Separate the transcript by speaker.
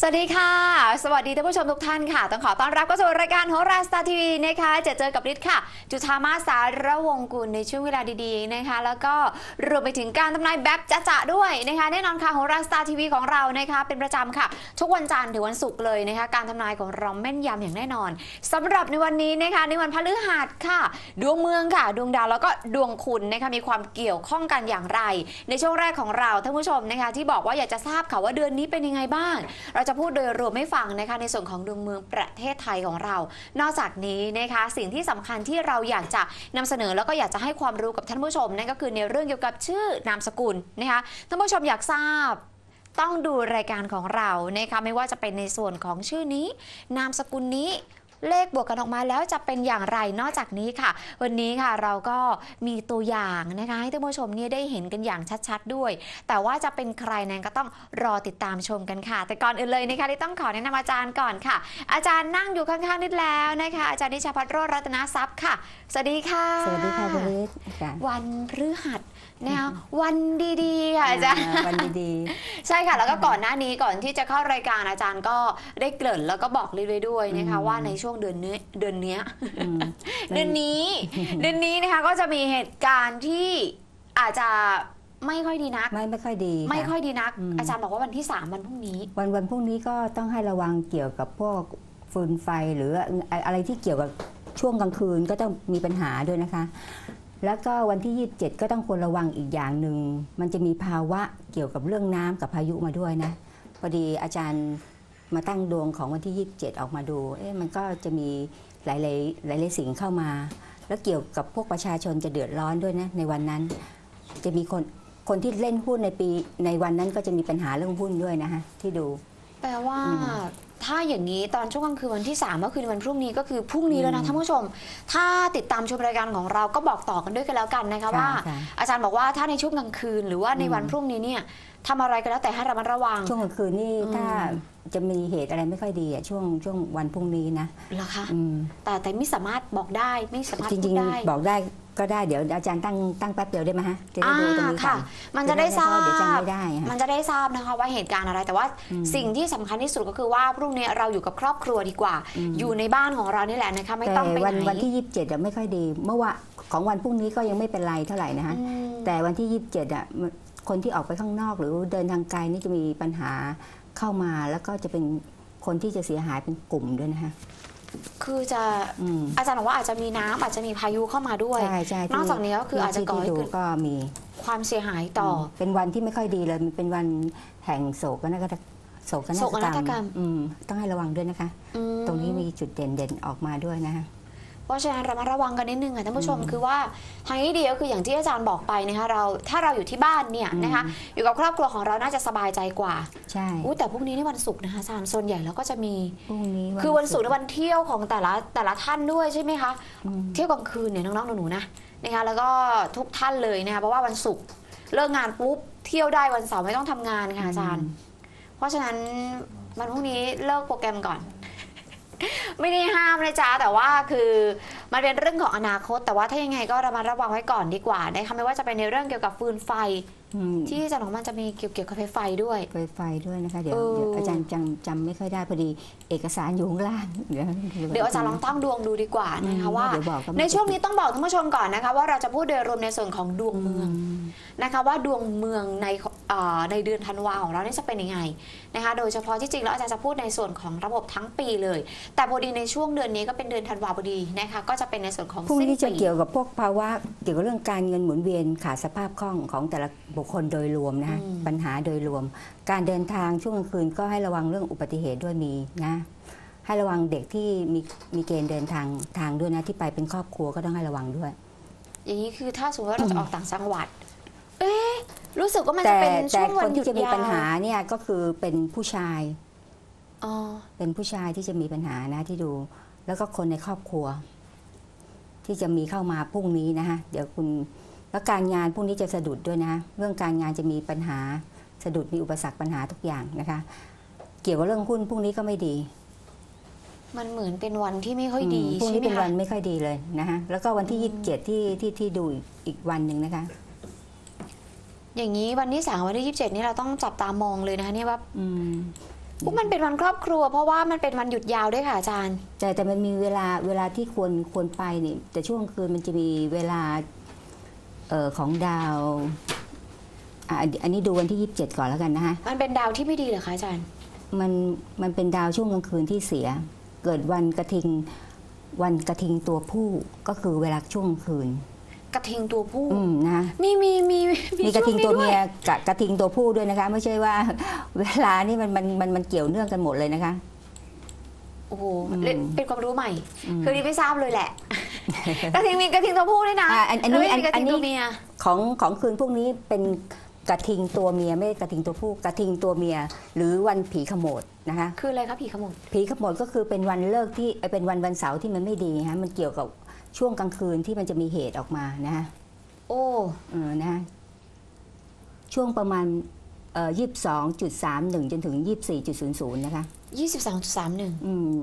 Speaker 1: สวัสดีค่ะ สวัสดีท่านผู้ชมทุกท่านค่ะ ต้องขอต้อนรับเข้าสู่รายการโหราสตาร์ทีวีนะคะจะเจอกับฤทธิ์ค่ะ จุธามาสารวงกุลในช่วงเวลาดีๆนะคะ แล้วก็รวมไปถึงการทำนายแบบจะๆด้วยนะคะ แน่นอนค่ะโหราสตาร์ทีวีของเรานะคะเป็นประจำค่ะ ทุกวันจันทร์ถึงวันศุกร์เลยนะคะ การทำนายของเราแม่นยำอย่างแน่นอนสำหรับในวันนี้นะคะ ในวันพฤหัสค่ะ ดวงเมืองค่ะ ดวงดาวแล้วก็ดวงคุณนะคะมีความเกี่ยวข้องกันอย่างไร ในช่วงแรกของเราท่านผู้ชมนะคะ ที่บอกว่าอยากจะทราบค่ะว่าเดือนนี้เป็นยังไงบ้างเราจะพูดโดยรวมให้ฟังนะคะในส่วนของดวงเมืองประเทศไทยของเรา นอกจากนี้นะคะสิ่งที่สำคัญที่เราอยากจะนำเสนอแล้วก็อยากจะให้ความรู้กับท่านผู้ชมนั่นก็คือในเรื่องเกี่ยวกับชื่อนามสกุลนะคะท่านผู้ชมอยากทราบต้องดูรายการของเรานะคะไม่ว่าจะเป็นในส่วนของชื่อนี้ นามสกุลนี้ เลขบวกกันออกมาแล้วจะเป็นอย่างไรนอกจากนี้ค่ะ วันนี้ค่ะเราก็มีตัวอย่างนะคะให้ท่านผู้ชมเนี่ยได้เห็นกันอย่างชัดๆด้วย แต่ว่าจะเป็นใครนั้นก็ต้องรอติดตามชมกันค่ะ แต่ก่อนอื่นเลยนะคะที่ต้องขอแนะนำอาจารย์ก่อนค่ะ อาจารย์นั่งอยู่ข้างๆนิดแล้วนะคะ อาจารย์นิชาพัฒน์โรจน์รัตนทรัพย์ค่ะ สวัสดีค่ะ
Speaker 2: สวัสดีค่ะคุณฤทธิ์อาจารย์
Speaker 1: วันพฤหัส นะคะวันดีๆค่ะอาจารย์
Speaker 2: วันดี
Speaker 1: ใช่ค่ะแล้วก็ก่อนหน้านี้ก่อนที่จะเข้ารายการอาจารย์ก็ได้เกริ่นแล้วก็บอกเรื่อยๆด้วยนะคะ
Speaker 2: อืม
Speaker 1: ว่าในช่วงเดือนนี้เดือนเนี้ย
Speaker 2: ๆอืม
Speaker 1: เดือนนี้เดือนนี้นะคะก็จะมีเหตุการณ์ที่อาจจะไม่ค่อยดีนัก
Speaker 2: ไม่ไม่ค่อยดีะ
Speaker 1: ไม่ค่อยดีนัก
Speaker 2: อืม
Speaker 1: อาจารย์บอกว่าวันที่ 3 วันพรุ่งนี้
Speaker 2: วันวันพรุ่งนี้ก็ต้องให้ระวังเกี่ยวกับพวกฟืนไฟหรืออะไรที่เกี่ยวกับช่วงกลางคืนก็ต้องมีปัญหาด้วยนะคะ แล้วก็วันที่ 27 ก็ต้องควรระวังอีกอย่างหนึ่ง มันจะมีภาวะเกี่ยวกับเรื่องน้ำกับพายุมาด้วยนะ พอดีอาจารย์มาตั้งดวงของวันที่ 27 ออกมาดู เอ๊ะมันก็จะมีหลาย ๆ หลาย ๆ สิ่งเข้ามา แล้วเกี่ยวกับพวกประชาชนจะเดือดร้อนด้วยนะในวันนั้น จะมีคนคนที่เล่นหุ้นในปีในวันนั้นก็จะมีปัญหาเรื่องหุ้นด้วยนะคะที่ดู
Speaker 1: แปลว่า
Speaker 2: อืม
Speaker 1: ถ้าอย่างนี้ตอนช่วงกลางคืนวันที่ 3 ก็คือวันพรุ่งนี้ก็คือพรุ่งนี้แล้วนะ
Speaker 2: อืม
Speaker 1: ท่านผู้ชม ถ้าติดตามชมรายการของเราก็บอกต่อกันด้วยกันแล้วกันนะคะ
Speaker 2: ค่ะ
Speaker 1: ว่า
Speaker 2: ค่ะ
Speaker 1: อาจารย์บอกว่าถ้าในช่วงกลางคืน หรือว่าใน
Speaker 2: อืม
Speaker 1: วันพรุ่งนี้เนี่ย ทำอะไรก็แล้วแต่ให้ระมัดระวัง
Speaker 2: ช่วงกลางคืนนี่
Speaker 1: อืม
Speaker 2: ถ้าจะมีเหตุอะไรไม่ค่อยดีอะช่วงช่วงวันพรุ่งนี้นะ
Speaker 1: เหรอคะ
Speaker 2: อืม
Speaker 1: แต่แต่ไม่สามารถบอกได้ไม่สามารถ
Speaker 2: จ
Speaker 1: พู
Speaker 2: ริ
Speaker 1: ด
Speaker 2: ง
Speaker 1: ได้
Speaker 2: ๆบอกได้ก็ได้เดี๋ยวอาจารย์ตั้งตั้งแป๊บเดียวได้ไหมฮะจะได้
Speaker 1: อ่า
Speaker 2: ดูตรงนี้ก่อ
Speaker 1: ค่ะ
Speaker 2: น
Speaker 1: มันจะได้ทราบ
Speaker 2: เพะเดี๋ยวจำไม่ได้อะ
Speaker 1: มันจะได้ทราบนะคะว่าเหตุการณ์อะไรแต่ว่า
Speaker 2: อืม
Speaker 1: สิ่งที่สำคัญที่สุดก็คือว่าพรุ่งนี้เราอยู่กับครอบครัวดีกว่า
Speaker 2: อืม
Speaker 1: อยู่ในบ้านของเรานี่แหละนะคะไม่
Speaker 2: แต่
Speaker 1: ต้องไป
Speaker 2: วัน
Speaker 1: ไหน
Speaker 2: วันที่ 27อะไม่ค่อยดี เมื่อวานของวันพรุ่งนี้ก็ยังไม่เป็นไรเท่าไหร่นะคะ
Speaker 1: อืม
Speaker 2: แต่วันที่ 27อะมัน คนที่ออกไปข้างนอก หรือเดินทางไกลนี่จะมีปัญหาเข้ามาแล้วก็จะเป็นคนที่จะเสียหายเป็นกลุ่มด้วยนะคะ
Speaker 1: คือจะ
Speaker 2: อืม
Speaker 1: อาจารย์บอกว่าอาจจะมีน้ำอาจจะมีพายุเข้ามาด้วย
Speaker 2: ใช่ใช่ที่
Speaker 1: นอกจากนี้ก็คืออาจจะ
Speaker 2: ที่
Speaker 1: ก่อให้
Speaker 2: ที่ดู
Speaker 1: เกิด
Speaker 2: ก็มี
Speaker 1: ความเสียหายต่ออ
Speaker 2: เป็นวันที่ไม่ค่อยดีเลยมันเป็นวันแห่งโศกนาฏกรรมโศกนา
Speaker 1: โศกนาฏ
Speaker 2: ฏ
Speaker 1: ก
Speaker 2: ก
Speaker 1: ร
Speaker 2: ร
Speaker 1: ร
Speaker 2: ร
Speaker 1: ม
Speaker 2: มอืมต้องให้ระวังด้วยนะคะ
Speaker 1: อืม
Speaker 2: ตรงนี้มีจุดเด่นเด่นๆออกมาด้วยนะคะ
Speaker 1: เพราะฉะนั้นระมัดระวังกันนิดนึงค่ะท่านผู้ชม
Speaker 2: อืม
Speaker 1: คือว่าทางที่ดีก็คืออย่างที่อาจารย์บอกไปนะคะเราถ้าเราอยู่ที่บ้านเนี่ย
Speaker 2: อืม
Speaker 1: นะคะอยู่กับครอบครัวของเราน่าจะสบายใจกว่า
Speaker 2: ใช่
Speaker 1: อู้แต่พรุ่งนี้ในวันศุกร์นะคะอาจารย์ส่วนใหญ่แล้วก็จะมี
Speaker 2: พรุ่งนี้
Speaker 1: คือวันศุกร์ในวันเที่ยวของแต่ละแต่ละท่านด้วยใช่ไหมคะ
Speaker 2: อืม
Speaker 1: เที่ยวกลางคืนเนี่ยน้องๆหนูๆนะนะคะแล้วก็ทุกท่านเลยนะคะเพราะว่าวันศุกร์เลิกงานปุ๊บเที่ยวได้วันเสาร์ไม่ต้องทำงานค่ะอาจารย์ เพราะฉะนั้นวันพรุ่งนี้เลิกโปรแกรมก่อน ไม่ได้ห้ามนะจ๊ะแต่ว่าคือมันเป็นเรื่องของอนาคต แต่ว่าถ้ายังไงก็ระมัดระวังไว้ก่อนดีกว่านะคะไม่ว่าจะเป็นในเรื่องเกี่ยวกับฟืนไฟ
Speaker 2: อืม
Speaker 1: ที่อาจารย์ของมันจะมีเกี่ยวเกี่ยวกับไฟไฟด้วย
Speaker 2: ไฟไฟด้วยนะคะเดี๋ยว
Speaker 1: เออ
Speaker 2: เดี๋ยวอาจารย์จำจำไม่ค่อยได้พอดี เอกสารอยู่ข้างล่างเดี๋ยว
Speaker 1: เดี๋ยวอาจารย์ลองตั้งดวงดูดีกว่านะคะว่า
Speaker 2: เดี๋ยวบอกก็ไม่
Speaker 1: ในช่วงนี้ต้องบอกท่านผู้ชมก่อนนะคะว่าเราจะพูดโดยรวมในส่วนของดวง
Speaker 2: อื
Speaker 1: เมือง
Speaker 2: ม
Speaker 1: นะคะว่าดวงเมืองในเอ่อ ในเดือนธันวาของเราเนี่ยจะเป็นยังไงนะคะ โดยเฉพาะที่จริงแล้วอาจารย์จะพูดในส่วนของระบบทั้งปีเลย แต่พอดีในช่วงเดือนนี้ก็เป็นเดือนธันวาพอดีนะคะ ก็จะเป็นในส่วนของ
Speaker 2: พรุ่ง
Speaker 1: สิ้น
Speaker 2: นี้จะ
Speaker 1: ปี
Speaker 2: เกี่ยวกับพวกภาวะเกี่ยวกับเรื่องการเงินหมุนเวียนขาดสภาพคล่องของแต่ละบุคคลโดยรวมนะคะปัญหาโดยรวม การเดินทางช่วงกลางคืนก็ให้ระวังเรื่องอุบัติเหตุด้วยมีนะให้ระวังเด็กที่มีมีเกณฑ์เดินทางทางด้วยนะที่ไปเป็นครอบครัวก็ต้องให้ระวังด้วย
Speaker 1: อย่างนี้คือถ้าสมมติว่าเราจะออกต่างจังหวัดเอ๊ะ รู้สึกว่ามัน
Speaker 2: แต่
Speaker 1: จะเป็น
Speaker 2: แต่
Speaker 1: ช่วง
Speaker 2: ค
Speaker 1: วัน
Speaker 2: น
Speaker 1: หยุ
Speaker 2: ที่
Speaker 1: ด
Speaker 2: จะมี
Speaker 1: ยา
Speaker 2: ปัญหาว
Speaker 1: ๆ
Speaker 2: เนี่ยก็คือเป็นผู้ชาย
Speaker 1: อ๋อ
Speaker 2: เป็นผู้ชายที่จะมีปัญหานะที่ดู แล้วก็คนในครอบครัว ที่จะมีเข้ามาพรุ่งนี้นะคะเดี๋ยวคุณแล้วการงานพรุ่งนี้จะสะดุดด้วยนะ เรื่องการงานจะมีปัญหาสะดุดมีอุปสรรคปัญหาทุกอย่างนะคะ เกี่ยวกับเรื่องหุ้นพรุ่งนี้ก็ไม่ดี
Speaker 1: มันเหมือนเป็นวันที่ไม่ค่อยดี
Speaker 2: มพรุ่ง
Speaker 1: ใช่
Speaker 2: นี้
Speaker 1: ไหม
Speaker 2: เป็นวั
Speaker 1: คะ
Speaker 2: นไม่ค่อยดีเลยนะคะแล้วก็วันที่
Speaker 1: อืม
Speaker 2: ยี่สิบเจ็ดที่ที่ที่ดูอีกอีกวันหนึ่งนะคะ
Speaker 1: อย่างนี้วันที่สามวันที่ยี่สิบเจ็ดนี่เราต้องจับตามองเลยนะคะเนี่ยว่า
Speaker 2: อืม
Speaker 1: พวกมันเป็นวันครอบครัว เพราะว่ามันเป็นวันหยุดยาวด้วยค่ะอาจารย์
Speaker 2: แต่แต่มันมีเวลาเวลาที่ควรควรไปนี่แต่ช่วงคืนมันจะมีเวลาเอ่อของดาวอะอันอันนี้ดูวันที่ 27 ก่อนแล้วกันนะคะ
Speaker 1: มันเป็นดาวที่ไม่ดีเหรอคะอาจารย์
Speaker 2: มันมันเป็นดาวช่วงกลางคืนที่เสีย เกิดวันกระทิงวันกระทิงตัวผู้ก็คือเวลาช่วงกลางคืน
Speaker 1: กระทิงตัวผู้
Speaker 2: อืมนะคะ
Speaker 1: มีมีมี
Speaker 2: มีกระทิง
Speaker 1: ช่
Speaker 2: ตัว
Speaker 1: ด้
Speaker 2: เมียกับกระทิงตัวผู้ด้วยนะคะ ไม่ใช่ว่า เวลานี่มันมันมันมันเกี่ยวเนื่องกันหมดเลยนะคะ
Speaker 1: โอ้โห
Speaker 2: อืม
Speaker 1: เล่นเป็นความรู้ใหม่
Speaker 2: อืม
Speaker 1: คือนี่ไม่ทราบเลยแหละ กระทิงมีกระทิงตัวผู้ด้วยนะ
Speaker 2: อะอันอันนี้
Speaker 1: แล้วไม่มีกระ
Speaker 2: อั
Speaker 1: ทิ
Speaker 2: น
Speaker 1: ง
Speaker 2: นี้
Speaker 1: ตัวเมีย
Speaker 2: ของของคืนพวกนี้เป็นกระทิงตัวเมียไม่ใช่กระทิงตัวผู้กระทิงตัวเมีย หรือวันผีขโมดนะคะ
Speaker 1: คืออะไรคะผีขโมย
Speaker 2: ผีขโมดก็คือเป็นวันเลิกที่เอ่อเป็นวันวันเสาร์ที่มันไม่ดีฮะมันเกี่ยวกับ ช่วงกลางคืนที่มันจะมีเหตุออกมานะคะ
Speaker 1: โอ้
Speaker 2: เออนะคะช่วงประมาณยี่สิบสองจุดสามหนึ่งจนถึงยี่สิบสี่จุดศูนย์ศูนย์นะคะ
Speaker 1: ยี่สิบสองสามหนึ่ง
Speaker 2: อืม